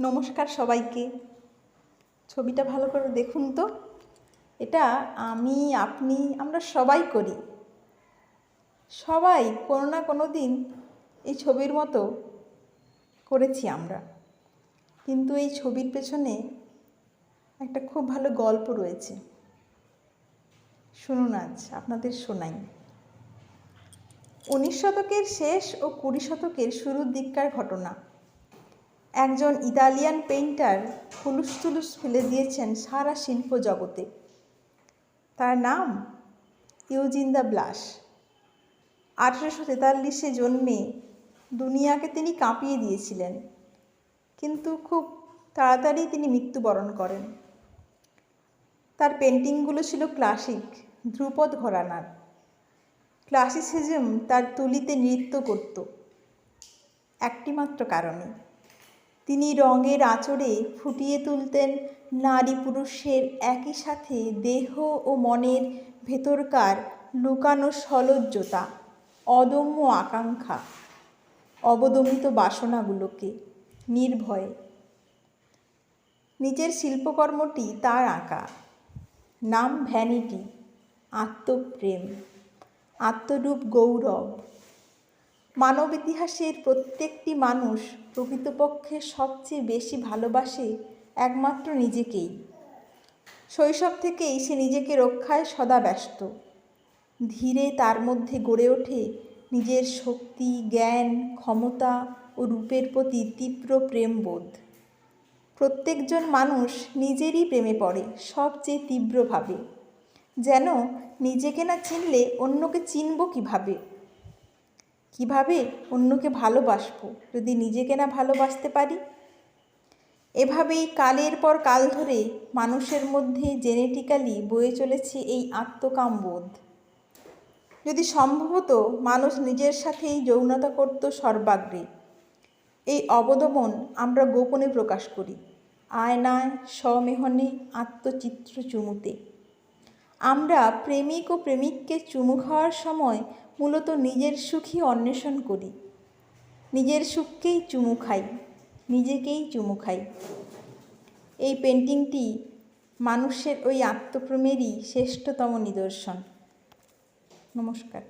নমস্কার সবাইকে। ছবিটা ভালো করে দেখুন তো। এটা আমি, আপনি, আমরা সবাই করি। সবাই কোনো না কোনো দিন এই ছবির মতো করেছি আমরা। কিন্তু এই ছবির পেছনে একটা খুব ভালো গল্প রয়েছে। শুনুন আজ, আপনাদের শোনাই। উনিশ শতকের শেষ ও কুড়ি শতকের শুরুর দিককার ঘটনা। একজন ইতালিয়ান পেইন্টার হুলুস তুলুস ফেলে দিয়েছেন সারা শিল্প জগতে। তার নাম ইউজিন্দা ব্লাস আঠেরোশো তেতাল্লিশে জন্মে দুনিয়াকে তিনি কাঁপিয়ে দিয়েছিলেন, কিন্তু খুব তাড়াতাড়ি তিনি মৃত্যুবরণ করেন। তার পেন্টিংগুলো ছিল ক্লাসিক, ধ্রুপদ ঘরানার। ক্লাসিসিজম তার তুলিতে নৃত্য করত, একটিমাত্র কারণে। তিনি রঙের আচরে ফুটিয়ে তুলতেন। নারী পুরুষের একই সাথে দেহ ও মনের ভেতরকার লুকানো সলজ্জতা, অদম্য আকাঙ্ক্ষা, অবদমিত বাসনাগুলোকে নির্ভয়ে। নিজের শিল্পকর্মটি তার আঁকা। নাম ভ্যানিটি, আত্মপ্রেম, আত্মরূপ গৌরব। মানব ইতিহাসের প্রত্যেকটি মানুষ প্রকৃতপক্ষে সবচেয়ে বেশি ভালোবাসে একমাত্র নিজেকেই। শৈশব থেকেই সে নিজেকে রক্ষায় সদা ব্যস্ত। ধীরে তার মধ্যে গড়ে ওঠে নিজের শক্তি, জ্ঞান, ক্ষমতা ও রূপের প্রতি তীব্র প্রেমবোধ। প্রত্যেকজন মানুষ নিজেরই প্রেমে পড়ে সবচেয়ে তীব্রভাবে। যেন নিজেকে না চিনলে অন্যকে চিনব কীভাবে? কীভাবে অন্যকে ভালোবাসবো যদি নিজেকে না ভালোবাসতে পারি? এভাবেই কালের পর কাল ধরে মানুষের মধ্যে জেনেটিক্যালি বয়ে চলেছে এই আত্মকামবোধ। যদি সম্ভবত মানুষ নিজের সাথেই যৌনতা করত সর্বাগ্রে, এই অবদমন আমরা গোপনে প্রকাশ করি। আয়নায় স্বমেহনে আত্মচিত্র চুমুতে। আমরা প্রেমিক ও প্রেমিককে চুমু খাওয়ার সময় মূলত নিজের সুখই অন্বেষণ করি। নিজের সুখকেই চুমু খাই, নিজেকেই চুমু খাই। এই পেন্টিংটি মানুষের ওই আত্মপ্রেমেরই শ্রেষ্ঠতম নিদর্শন। নমস্কার।